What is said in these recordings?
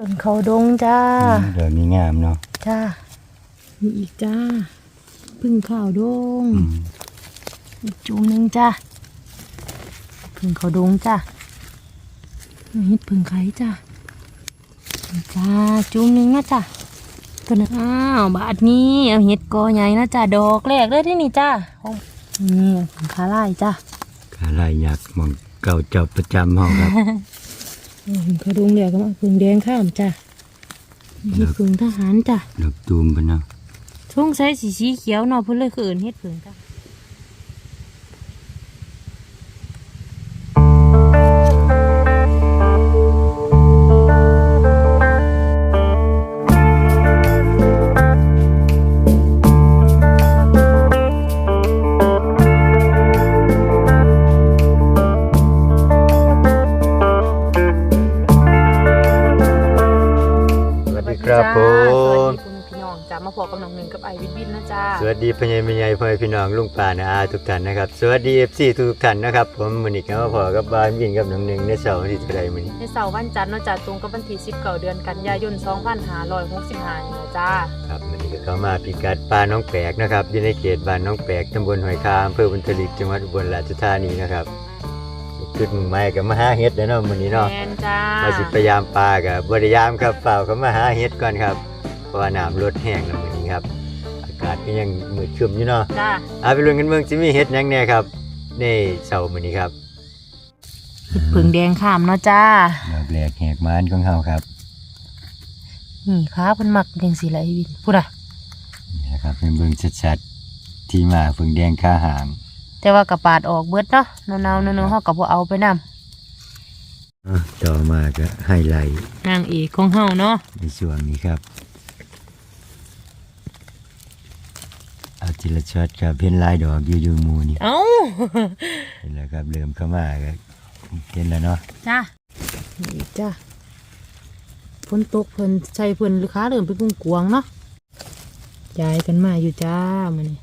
เบิ่งเขาดงจ้า เดี๋ยวนี้งามเนาะจ้า มีอีกจ้า พึ่งข้าวดง อืมอีกจุงหนึ่งจ้า พึ่งเขาดงจ้าเฮ็ดพึ่งไข่จ้าจ้า จุงหนึ่งนะจ้าตัวนั้นอ้าวบาทนี้เอาเห็ดกอใหญ่นะจ้า ดอกแรกเลยที่นี่จ้าของนี่พึ่งขาลายจ้าขาลายยักษ์หมองเก่าเจ้าประจำห้องครับ เอาพึ่งเขาดงเหลือก็มาพึ่งแดงข้ามจ้าเฮ็ดพึ่งทหารจ้าดอกตูมปะเนาะช่วงใช้สีสีเขียวเนาะเพื่อเลยคืออื่นเฮ็ดเผิงจ้ะ น้องลุงป่านะอาทุกท่านนะครับ สวัสดี FC ทุกท่านนะครับ ผมมื้อนี้ก็มาพอกับบ้านวินกับน้องหนึ่งในเสาร์อาที่เท่าใดมื้อนี้ในเสาร์วันจันทร์เนาะจ้าตรงกับวันที่10เก่าเดือนกันยายน2565นี่นะจ้าครับมื้อนี้ก็เข้ามาพิกัดป่าน้องแปลกนะครับอยู่ในเขตบ้านน้องแปลกตำบลหอยคามอำเภอบุญทลิกจังหวัดอุบลราชธานีนะครับจุดมุ่งหมายก็มาหาเฮ็ดเด้อเนาะมื้อนี้เนาะแมนจ้ามาสิพยายามปลากับบริยามครับเปล่าเขามาหาเฮ็ดก่อนครับเพราะว่าน้ำลดแห้งแล้วมื้อนี้ครับอากาศก็ยังมืดครึมอยู่เนาะจ้าเอาไปลุ้นกันเมืองสิมีเฮ็ดหยังแน่ครับในเสาร์มื้อนี้ครับเฮ็ดเผิงแดงข้ามเนาะจ้า ดอกแรกแหกมานของเฮาครับนี่ค้าเพิ่นมักจังซี่ล่ะไอวินพูดอะ นี่นะครับเป็นเบิ่งชัดๆ ที่มาฝึงแดงค่าหางแต่ว่ากระปาดออกเบิดเนาะนาวๆๆๆเฮาก็บ่เอาไปนำอะต่อมาก็ไฮไลท์นางเอกของเฮาเนาะในช่วงนี้ครับ เอาทีละช็อตครับเห็นลายดอกอยู่อยู่หมูนี่เอ้าเห็นแล้วครับเริ่มเข้ามาก็เห็นแล้วเนาะจ้านี่จ้าฝนตกเพิ่นใส่เพิ่นลูกค้าเริ่มเป็นกุ้งกวางเนาะย้ายกันมาอยู่จ้ามานี่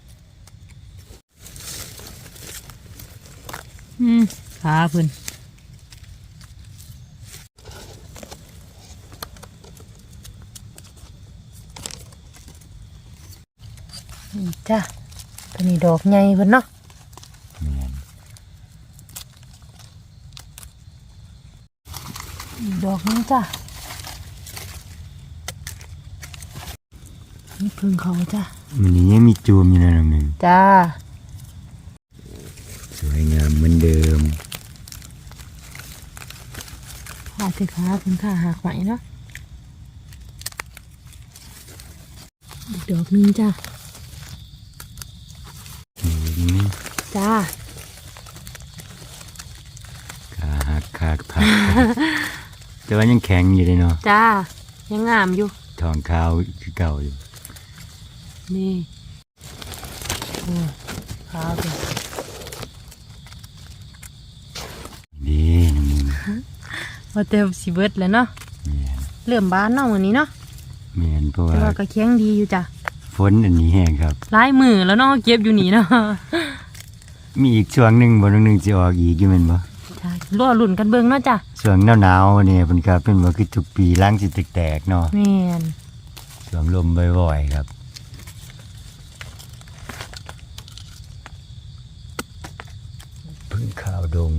อืมขาเพิ่นนี่ จ้าตัวนี้ดอกใหญ่เพิ่นเนาะแม่นอีกดอกนึงจ้ะนี่พึ่งเขาจ้ะมันนี้ยังมีจูมอยู่นะน้องหนึ่งจ้าสวยงามเหมือนเดิมหาเถอะขาพึ่งข้าหักไหมเนาะอีกดอกนึงจ้ะ นี่ จ้าขาหักขาดผัก แต่ว่ายังแข็งอยู่เลยเนาะจ้า ยังงามอยู่ ทองขาวคือเก่าอยู่นี่โอ้ขาวเลยดีน้องหนึ่งว่าเต็มสีเบิดแล้วเนาะแม่นเริ่มบานเนาะวันนี้เนาะแม่นเพราะแต่ว่าว่าก็แข็งดีอยู่จ้ะฝนอันนี้แห้งครับลายมือแล้วเนาะเก็บอยู่นี่เนาะ มีอีกช่วงหนึ่งบนหนึ่งจะออกอีกอยู่แม่นบ่จ้ารอลุ่นกันเบิ่งเนาะจ้ะช่วงหนาวๆเนี่ยเป็นครับเป็นว่าคือทุกปีล้างสิแตกๆเนาะแม่นช่วงลมบ่อยๆครับ พึ่งข้าวดง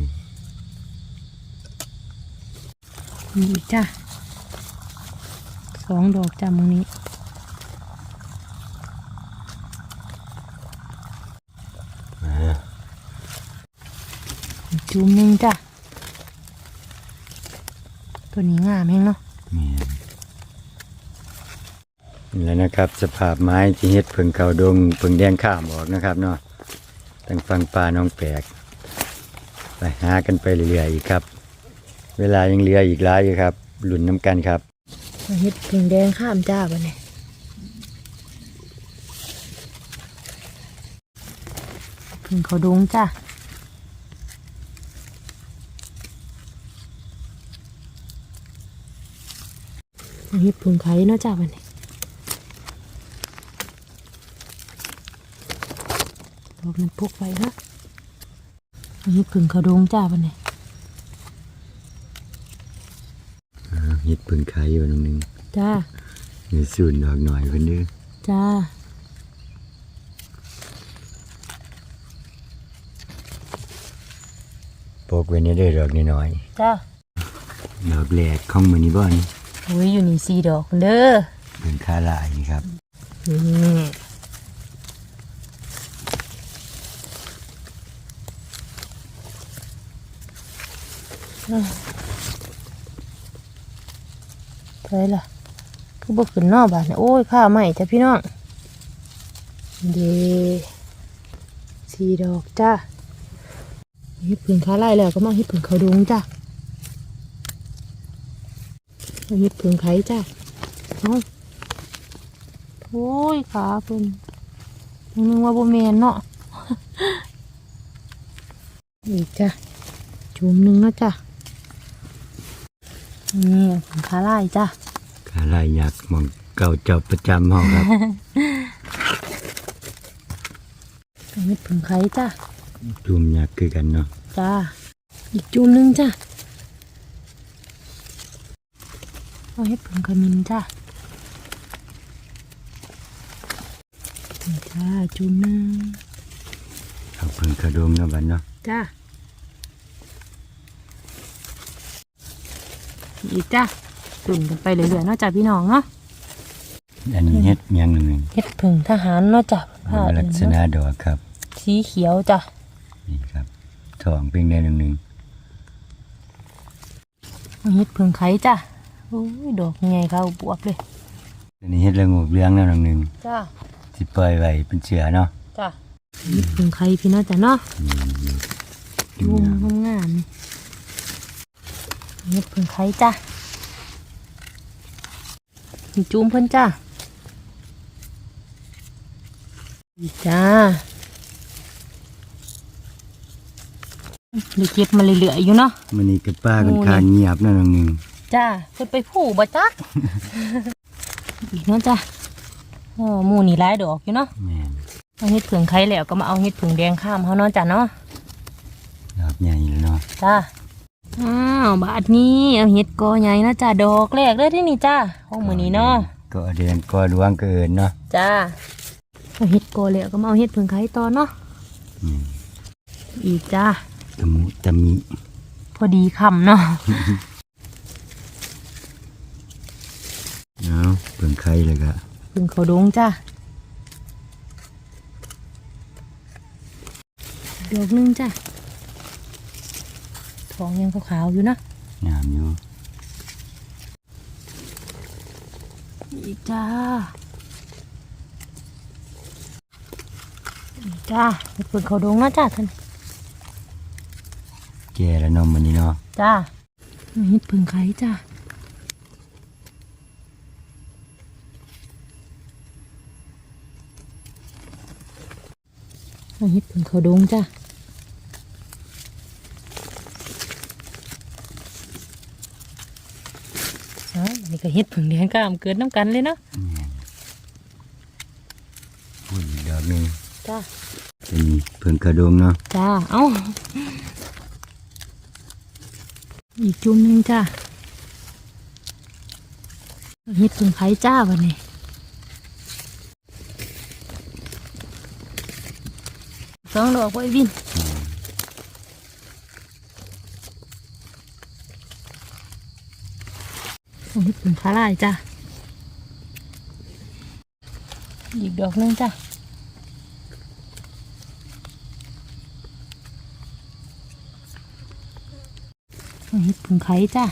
มีอีกจ้ะสองดอกจ้ะมึงนี้อ่าอีก จุ่มหนึงจ้ะ ตัวนี้งามแฮงเนาะนี่นี่แหล้วนะครับสภาพไม้ที่เฮ็ดเพิ่งข้าวดงเพิ่งแดงข้ามออกนะครับเนาะตั้งฟังปลาน้องแปลกไปหากันไปเรื่อยๆอีกครับ เวลายังเหลืออีกหลายอยู่ครับหลุนน้ำกันครับมาเฮ็ดเพิ่งแดงข้ามจ้าบัดนี้เพิ่งเขาดงจ้ะมา ฮ็ดเพิ่งไข่เนาะจ้าบัดนี้ดอกนั้นพกไปเนาะมาเฮ็ดเพิ่งเขาดงจ้าบัดนี้อ่าเฮ็ดเพิ่งไข่อยู่น้องหนึงจ้ามีสูนดอกหน่อยเพิ่นเด้อจ้าปลูกไว้ในเด้อดอกน้อยจ้าๆดอกแรกของมื้อนี้บ่นี่โอ้ยอยู่นี่สี่ดอกพุ่นเด้อเพิ่งค่าหลายนี่ครับนี่ไปล่ะคือบ่ขึ้นนอกบ้านโอ้ยข้าใหม่จ้ะพี่น้องเดสี่ดอกจ้าเฮ็ดผึ่งขาไล่แล้วก็มาเฮ็ดผึ่งเขาดงจ้ามา เฮ็ดผึ่งไข่จ้าเอาโอ้ยขาเพิ่นนึกว่าบ่แม่นเนาะอีกจ้ะจุ่มหนึงนะจ้ะนี่ของขาลายจ้ะค่าหลายอยากหมองเก่าเจ้าประจำเฮาครับอันนี้ผึ่งไข่จ้ะจุ่มอยากคือกันเนาะจ้าอีกจุ่มหนึงจ้ะ เอาให้ผึ่งขมิ้นจ้ะนี่จ้าจุ่มหนึงเอาเพิ่งกระดมเนาะบัดเนาะจ้าอีกจ้ะตุ่นกันไปเรื่อยๆเนาะจ้ะพี่น้องเนาะอันนี้เฮ็ดเมียงหนึ่งเฮ็ดผึ่งทหารเนาะจ้ะผ้าลักษณะดอกครับ สีเขียวจ้ะ นี่ครับทองเพียงได้หนึ่งหนึ่งเฮ็ดผึ่งไข่จ้ะ โอ้ยดอกใหญ่เขาบวบเลยอันนี้เฮ็ดละงูเลี้ยงแล้วหนึ่งหนึ่งจ้าที่ปล่อยไว้เป็นเชือเนาะจ้ะเฮ็ดผึ่งไข่พี่เนาะจ้ะเนาะนี่ดูงามๆเฮ็ดผึ่งไข่จ้ะนี่จุ่มเพิ่นจ้ะอีกจ้าเลยเก็บมาเรื่อยๆอยู่เนาะมันนี่กับป้าค่อนข้างเงียบเนาะหนึ่งหนึ่ง จ้าเพิ่นไปผู้บ่จ๊ะอีกเนาะจ้ะโอ้หมูนี่หลายดอกอยู่เนาะแม่นเอาเฮ็ดผึ่งไข่แล้วก็มาเอาเฮ็ดผึ่งแดงข้ามเขาเนาะจ้ะเนาะดอกใหญ่แล้วเนาะจ้าอ้าวบาดนี้เอาเฮ็ดกอใหญ่นะจ้ะดอกแรกเลยที่นี่จ้าของมื้อนี้เนาะก็แดงก็ดวงเกินเนาะจ้าเอาเฮ็ดกอแล้วก็มาเอาเฮ็ดผึ่งไข่ต่อเนาะอืมอีกจ้าตะมุตะมิพอดีคำเนาะ เอาเพิ่งไข่เลยก็ผึ่งเขาดงจ้าดอกหนึงจ้าท้องยังขาวๆอยู่นะงามอยู่อีกจ้าอีกจ้าเฮ็ดผึ่งเขาดงนะจ้าท่านแก่แล้วเนาะมันนี้เนาะจ้าเฮ็ดผึ่งไข่จ้า เฮ็ดผึ่งเขาดงจ้าอ๋ออันนี่ก็เฮ็ดผึ่งแดงกล้ามเกิดน้ำกันเลยเนาะพูดอีกดอกหนึ่งจ้าอันนี้เพิ่งกระดงเนาะจ้าเอ้าอีกจุ่มหนึงจ้าเฮ็ดผึ่งไข่จ้าวันนี้ องดอกไว้วินเฮ็ดผึ่งขาลายจ้าอีกดอกหนึงจ้าเฮ็ดผึ่งไข่จ้า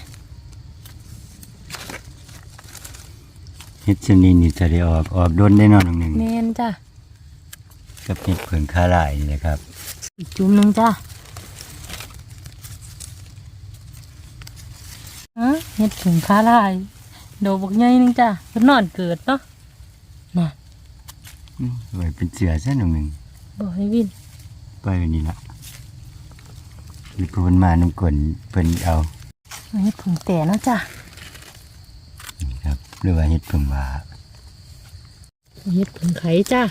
เฮ็ดชนิดนี้จะได้ออกออกดนได้เนาะหนึ่งหนึ่งแมนจ้า กับเห็ดเผิงคาหลายนี่นะครับ อีกจุ่มหนึงจ้าฮะเฮ็ดผึ่งขาลายดอกบักใหญ่หนึงจ้าเพิ่นนอนเกิดเนาะน่ะอืมไว้เป็นเสือซะหนึ่งหนึ่งบ่ให้วินไปวันนี้ละหรือเพิ่นมาน้ำกลนเพิ่นเอาเอาเฮ็ดผึ่งแต่เนาะจ้านี่ครับหรือว่าเห็ดเผิงหว่าเอาเฮ็ดผึ่งไข่จ้า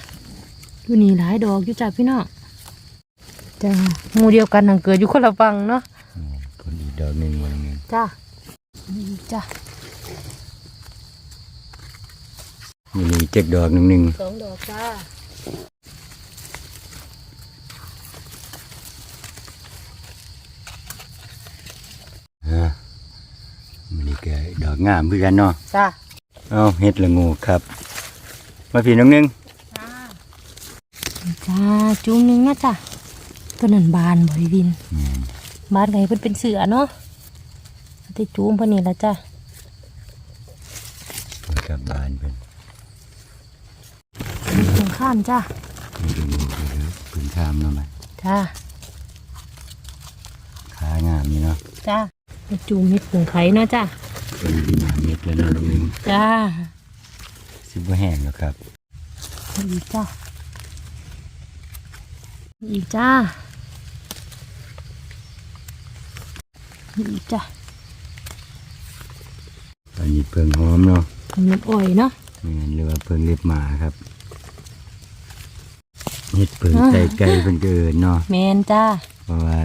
อยู่นี่หลายดอกอยู่จ้าพี่น้องจ้างูเดียวกันนังเกิดอยู่คนละฟังเนาะคนอีกดอกหนึ่งวันนึงจ้าจ้ามีเจ็ดดอกหนึ่งหนึ่งสองดอกจ้าฮะมีเก็ดอกงามเพื่อนเนาะจ้าเอาเฮ็ดละงูครับ มาผีน้องนึง จ้าจ้าจุ่มหนึงนะจ้ะตัวนั้นบานบ่อยวินอืมบานไงเพิ่นเป็นเสือเนาะแต่จุ่มเพิ่นนี่ละจ้ะเอากลับบ้านเพิ่นตรงข้ามจ้าเฮ็ดละงูไปเด้อเพิ่นทามเนาะมันจ้าขางามนี่เนาะจ้าไปจุ่มเม็ดผงไข่เนาะจ้าเป็นดินหาเม็ดแล้วเนาะน้องหนึงจ้าสิบ่แห้งแล้วครับอีกจ้า อีกจ้าอีกจ้าอันนี้เพิ่งหอมเนาะน้ำอ้อยเนาะแม่นหรือว่าเพิ่งเล็บหมาครับเฮ็ดเพิ่งอ่าไตไก่เพิ่นก็เอิ้นเนาะแมนจ้าเพราะว่า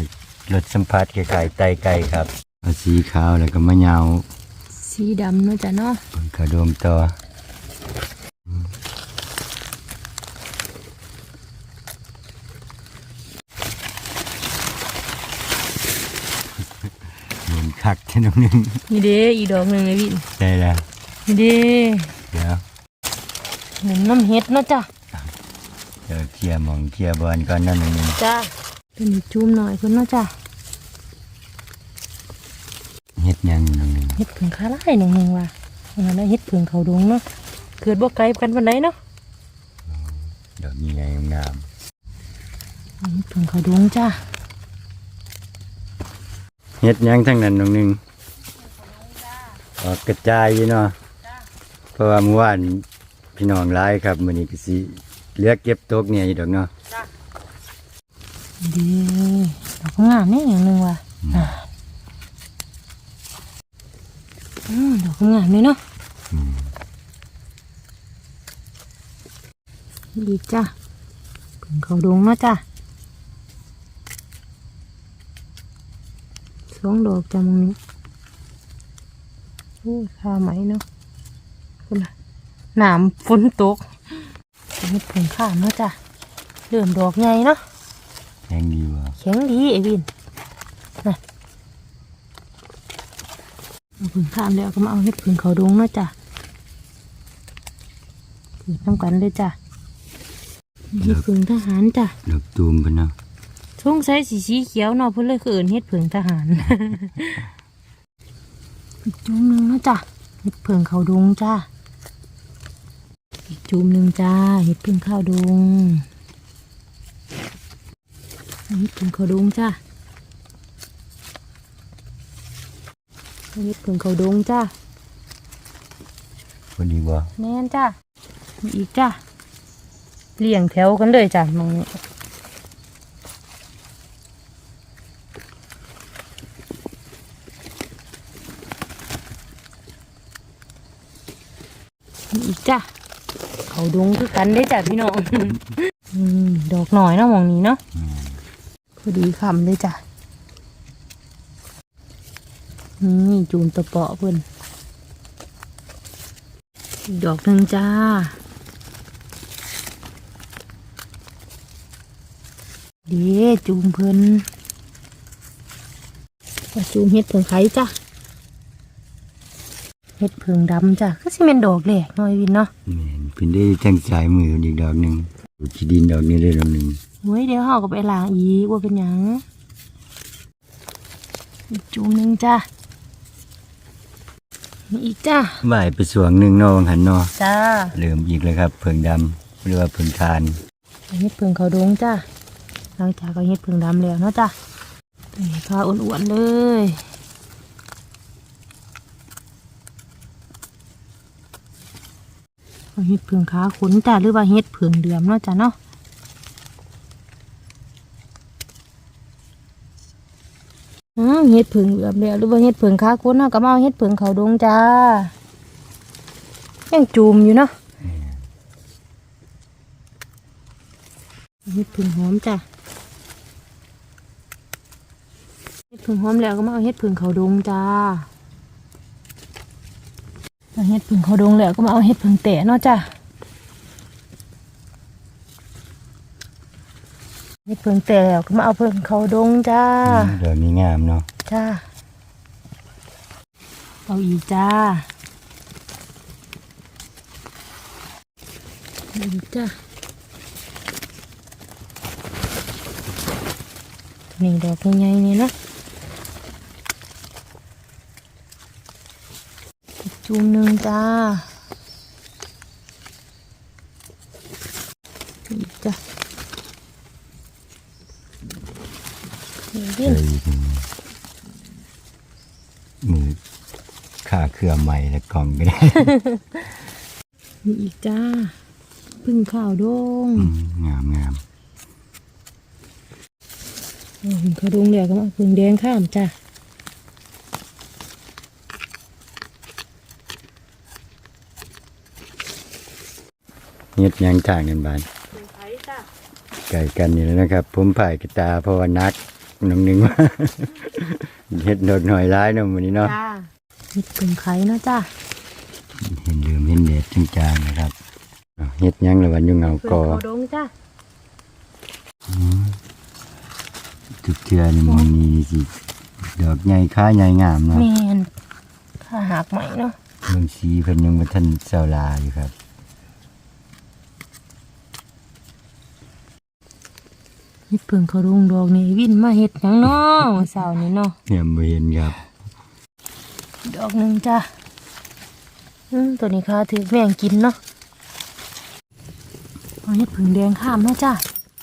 รสสัมผัสคล้ายๆไตไก่ครับเอาสีขาวแล้วก็มะยาวสีดำเนาะจ้ะเนาะเพิ่นกระโดมต่อเหมือน คักแค่น้องหนึงนี่เด้อีกดอกหนึ่งเลยพี่ได้แล้วนี่เด้เดี๋ยวเหมือนน้ำเห็ดเนาะจ้ะเดี๋ยวเคลียร์หมองเคลียร์บอลก่อนนั่นนึงจ้าเป็นอีกจุ่มหน่อยเพิ่นเนาะจ้ะเฮ็ดหยังน้องหนึงเห็ดผึ่งคาไล่หนึ่งหนึ่งว่ะอันนั้นเห็ดผึ่งเขาดงเนาะเกิดบ่ไกลกันวันไหนเนาะดอกนี้ไงงามเห็ดผึ่งเขาดงจ้า เฮ็ดหยังทั้งนั้นน้องหนึงออกกระจายอยู่เนาะเพราะว่าเมื่อวานพี่น้องหลายครับมื้อนี้ก็สิเหลือกเก็บตกเนี่ยอยู่ดอกเนาะเด้ดอกงามนี่อย่างหนึ่งว่ะอ่าอืมดอกงามเลยเนาะอืมดีจ้าผึ่งเขาดงเนาะจ้า สองดอกจ้ามึงนี้โอ้ยข้าไหมเนาะคุณน่ะหนามฝนตกเห็ดผึ่งข้ามเนาะจ้าเริ่มดอกใหญ่เนาะแข็งดีว่ะแข็งดีไอ้วินนะเอาผึ่งข้ามแล้วก็มาเอาเห็ดผึ่งเขาดงเนาะจ้ะเกิดน้ำกันเลยจ้ะเห็ดผึ่งทหารจ้ะดอกตูมเพิ่นเนาะ สงสัยสีสีเขียวเนาะเพื่อนเลยคือเอินเห็ดผึ่งทหารอีกจุ่มหนึ่งเนาะจ้ะเห็ดผึ่งเขาดงจ้ะอีกจุ่มหนึ่งจ้าเห็ดผึ่งข้าวดงเห็ดผึ่งเขาดงจ้านี่ผึ่งเขาดงจ้าพอดีบ่แน่นจ้ามีอีกจ้าเลี่ยงแถวกันเลยจ้ะมองนี้ อีกจ้าเขาดงคือกันได้จ้ะพี่น้องดอกหน่อยเนาะมองนี้เนาะอืมพอดีคำเลยจ้ะนี่จูนตะเปาะเพิ่นอีกดอกหนึ่งจ้าเดีจูมเพิ่นจูมเฮ็ดเพิ่งไข่จ้ะ เฮ็ดเพิ่งดำจ้ะก็สิเป็นดอกแหลกหน่อยวินเนาะแม่นเพิ่นได้ทั้งสายมืออีกดอกหนึงขี้ดินดอกนี้ได้ดอกหนึงเฮ้ยเดี๋ยวเฮาก็ไปล้างอีกว่าเป็นหยังอีกจูมหนึ่งจ้ะมีอีกจ้ะบ่ายไปสวงหนึงเนาะวังหันเนาะจ้าเริ่มอีกแล้วครับเพิ่งดำหรือว่าเพิ่งทานเฮ็ดเพิงเขาดงจ้าหลังจากเขาเฮ็ดเพิงดำแล้วเนาะจ้านี่ข้าวอ้วนๆเลย เอาเฮ็ดเพิงขาขนจ้าหรือว่าเฮ็ดเพิงเดือมเนาะจ้าเนาะอืมเฮ็ดเพิงเดือมแล้วหรือว่าเฮ็ดเพิงขาขนเนาะก็มาเอาเฮ็ดเพิงเขาดงจ้ายังจูมอยู่เนาะเห็ดผึ่งหอมจ้ะเห็ดผึ่งหอมแล้วก็มาเอาเห็ดผึ่งเขาดงจ้า เห็ดพึ่งเขาดงเลยก็มาเอาเห็ดพึ่งแต่เนาะจ้ะเห็ดพึ่งแต่แล้วก็มาเอาพึ่งเขาดงจ้าเดี๋ยวนี้งามเนาะจ้าเอาอีจ้าอาอีจ้านี่ดอกใหญ่ๆนี่นะ จุ่มหนึ่งจ้าอีกจ้านี่ดิเลยมือขาเครือใหม่และกล่องก็ได้ มีอีกจ้า พึ่งข้าวดงอืมงามงามโอ้พึ่งข้าวดงเดี๋ยวก็มาพึ่งแดงข้ามจ้า เฮ็ดหยังต่างกันบานพึ่งไผ่จ้าไก่กันนี่แหล้วนะครับ ผมผ่ายกระตาเพราะว่านักน้องหนึงว่าเฮ็ดดอกหน่อยร้ายเนาะมื้อนี้เนาะจ้าเห็ดพึ่งไข่เนาะจ้าเห็นลืมเห็นเด็ดจางๆนะครับอ้าวเฮ็ดหยังละวันอยู่เงาพึ่งกอข้าวดงจ้าทุกเทื่อนี่มันมีสิดอกใหญ่ค้าใหญ่งามเนาะ แมนข้าหักใหม่เนาะเบิ่งสีเพิ่นยังบ่ทันเซาลาอยู่ครับ เห็ดพึ่งข้าวดงดอกนี่วินมาเห็ดหยังเนาะวันเสาร์นี้เนาะเนี่ยบ่เห็นครับดอกหนึ่งจ้าอืมตัวนี้ข้าถือแมงกินเนาะเอาเห็ดพึ่งแดงข้ามเนาะจ้า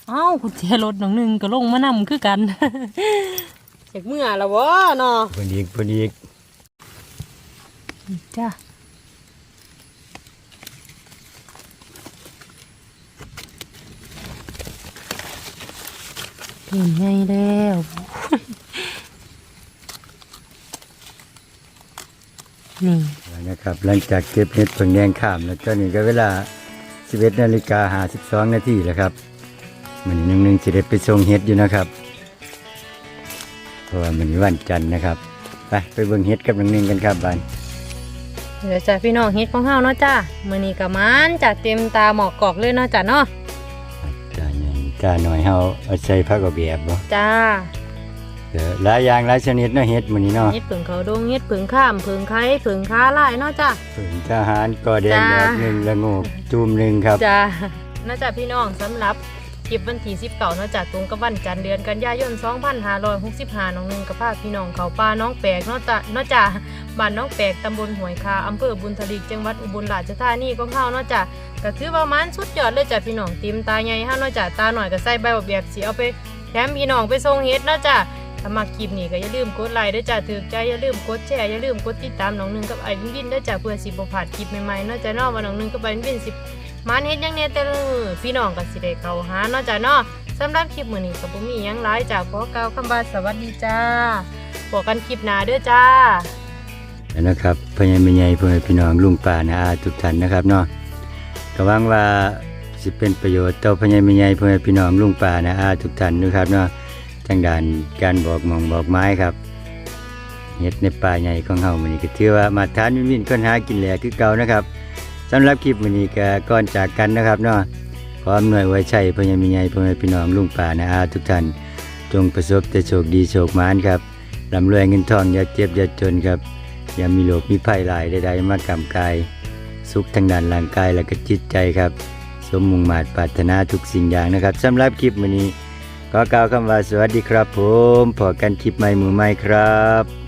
เอ้าคุณเจรถหนังหนึ่งก็ลงมานำคือกัน จากเมื่อละวะเนาะเพิ่นอีกเพิ่นอีก จ้า เห็นไงแล้วนี่แล้วนะครับหลังจากเก็บเห็ดเพิ่งแดงข้ามแล้วตอนนี้ก็เวลา 11นาฬิกา52นาทีแล้วครับมื้อนี้น้องหนึงสิได้ไปส่งเห็ดอยู่นะครับเพราะว่ามันวันจันทร์นะครับไปไปเบิ่งเห็ดกับน้องหนึงกันครับบานเดี๋ยวจ้าพี่น้องเฮ็ดของเฮาเนาะจ้ามื้อนี้ก็มันจัดเต็มตาหมอกกอกเลยเนาะจ้าเนาะจ้า ใหญ่จ้าหน่อยเฮาเอาใส่ผักกระเบียบบ่จ้าเด้อหลายอย่างหลายชนิดเนาะเฮ็ดมื้อนี้เนาะเฮ็ดผึ่งเขาดงเฮ็ดผึ่งข้ามผึ่งไข่ผึ่งค้าลายเนาะจ้าผึ่งทหารก็แดงจ้าดอกหนึ่งละโงกจูมหนึ่งครับจ้าน่าจะพี่น้องสำหรับคลิปวันที่19เนาะจ้ะตรงกับวันจันทร์เดือนกันยายน 2565น้องหนึงกับพาพี่น้องเขาป่าน้องแปลกเนาะจ้ะเนาะจ้ะ บ้านน้องแปลกตำบลหวยคาอำเภอบุญทลิกจังหวัดอุบลราชธานีของเฮาเนาะจ้ะก็ถือว่ามันสุดยอดเลยจ้ะพี่น้องติมตาใหญ่เฮาเนาะจ้ะตาหน่อยก็ใส่ใบบักเบียบสิเอาไปแถมพี่น้องไปส่งเฮ็ดเนาะจ้ะถ้ามาคลิปนี้ก็อย่าลืมกดไลค์ด้วยจ้ะถือใจอย่าลืมกดแชร์อย่าลืมกดติดตามน้องหนึงกับไอ้วินวินด้วยจ้ะเพื่อสิบ่พลาดคลิปใหม่ๆเนาะจ้ะเนาะว่าน้องหนึงกับไอ้วินวินสิมันเฮ็ดยังเนี่ยแต่ละมือพี่น้องก็สิได้เข้าหาเนาะจ้ะเนาะสำหรับคลิปมื้อนี้ก็บ่มีหยังหลายจ้ะขอกล่าวคำว่าสวัสดีจ้าพบกันคลิปหน้าเด้อจ้า นะครับพ่อใหญ่แม่ใหญ่พ่อแม่พี่น้องลุงป้านาอาทุกท่านนะครับเนาะก็หวังว่าสิเป็นประโยชน์ต่อพ่อใหญ่แม่ใหญ่พ่อแม่พี่น้องลุงป้านาอาทุกท่านนะครับเนาะทางด้านการบอกมองบอกไม้ครับเฮ็ดในป่าใหญ่ของเฮามื้อนี้ก็ถือว่ามาทานวินๆค้นหากินแหลกคือเก่านะครับสำหรับคลิปมื้อนี้ก็ก่อนจากกันนะครับเนาะขออำนวยไว้ชัยพ่อใหญ่แม่ใหญ่พ่อแม่พี่น้องลุงป้านาอาทุกท่านจงประสบแต่โชคดีโชคมานครับร่ำรวยเงินทองอย่าเจ็บอย่าจนครับ อย่ามีโรคมีภัยหลายใดๆมากำกาย สุขทางด้านร่างกายและก็จิตใจครับ สมมุงมาตรปรารถนาทุกสิ่งอย่างนะครับสำหรับคลิปวันนี้ขอกล่าวคำว่าสวัสดีครับผมพอกันคลิปใหม่มือใหม่ครับ